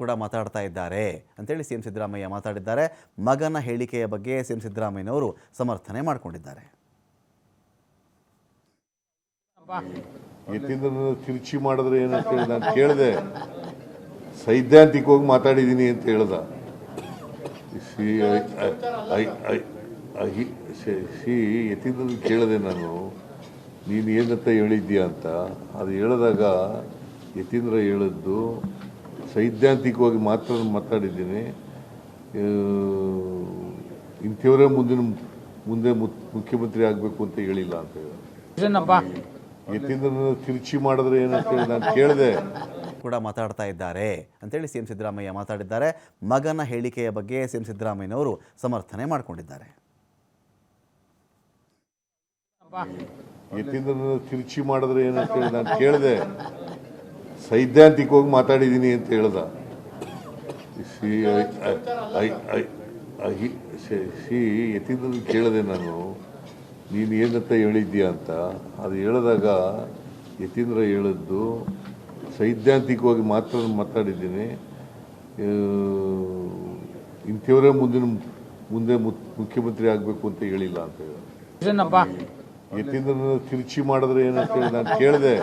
ಕೂಡ ಮಾತಾಡ್ತಾ ಇದ್ದಾರೆ ಅಂತೇಳಿ ಸಿ ಎಂ ಸಿದ್ದರಾಮಯ್ಯ ಮಾತಾಡಿದ್ದಾರೆ. ಮಗನ ಹೇಳಿಕೆಯ ಬಗ್ಗೆ ಸಿ ಎಂ ಸಿದ್ದರಾಮಯ್ಯನವರು ಸಮರ್ಥನೆ ಮಾಡಿಕೊಂಡಿದ್ದಾರೆ. ತಿರುಚಿ ಮಾಡಿದ್ರೆ ಏನಂತ ಹೇಳಿ ನಾನು ಕೇಳಿದೆ. ಸೈದ್ಧಾಂತಿಕವಾಗಿ ಮಾತಾಡಿದ್ದೀನಿ ಅಂತ ಹೇಳ್ದ. ಸಿ ಸಿ ಯತೀಂದ್ರ ಕೇಳಿದೆ ನಾನು. ನೀನು ಏನಂತ ಹೇಳಿದ್ಯಾ ಅಂತ. ಅದು ಹೇಳಿದಾಗ ಯತೀಂದ್ರ ಹೇಳಿದ್ದು ಸೈದ್ಧಾಂತಿಕವಾಗಿ ಮಾತ್ರ ಮಾತಾಡಿದ್ದೀನಿ. ಇಂಥವರೇ ಮುಂದಿನ ಮುಂದೆ ಮುಖ್ಯಮಂತ್ರಿ ಆಗಬೇಕು ಅಂತ ಹೇಳಿಲ್ಲ ಅಂತ ಹೇಳಿ. ಯತೀಂದ್ರ ತಿರುಚಿ ಮಾಡಿದ್ರೆ ಏನಂತ ಹೇಳಿ ನಾನು ಕೇಳಿದೆ. ಕೂಡ ಮಾತಾಡ್ತಾ ಇದ್ದಾರೆ ಅಂತೇಳಿ ಸಿ ಎಂ ಸಿದ್ದರಾಮಯ್ಯ ಮಾತಾಡಿದ್ದಾರೆ. ಮಗನ ಹೇಳಿಕೆಯ ಬಗ್ಗೆ ಸಿ ಎಂ ಸಿದ್ದರಾಮಯ್ಯನವರು ಸಮರ್ಥನೆ ಮಾಡಿಕೊಂಡಿದ್ದಾರೆ. ಯತೀಂದ್ರನ ತಿರುಚಿ ಮಾಡಿದ್ರೆ ಏನಂತ ಹೇಳಿ ನಾನು ಕೇಳಿದೆ. ಸೈದ್ಧಾಂತಿಕವಾಗಿ ಮಾತಾಡಿದ್ದೀನಿ ಅಂತ ಹೇಳ್ದ. ಸಿ ಸಿ ಯತೀಂದ್ರ ಕೇಳಿದೆ ನಾನು ನೀನು ಏನಂತ ಹೇಳಿದ್ಯಾ ಅಂತ. ಅದು ಹೇಳಿದಾಗ ಯತೀಂದ್ರ ಹೇಳಿದ್ದು ಸೈದ್ಧಾಂತಿಕವಾಗಿ ಮಾತ್ರ ಮಾತಾಡಿದ್ದೀನಿ. ಇಂಥವರೇ ಮುಂದಿನ ಮುಂದೆ ಮುಖ್ಯಮಂತ್ರಿ ಆಗಬೇಕು ಅಂತ ಹೇಳಿಲ್ಲ ಅಂತ ಹೇಳಿ ಯತೀಂದ್ರನ ತಿರುಚಿ ಮಾಡಿದ್ರೆ ಏನಂತ ಹೇಳಿ ನಾನು ಕೇಳಿದೆ.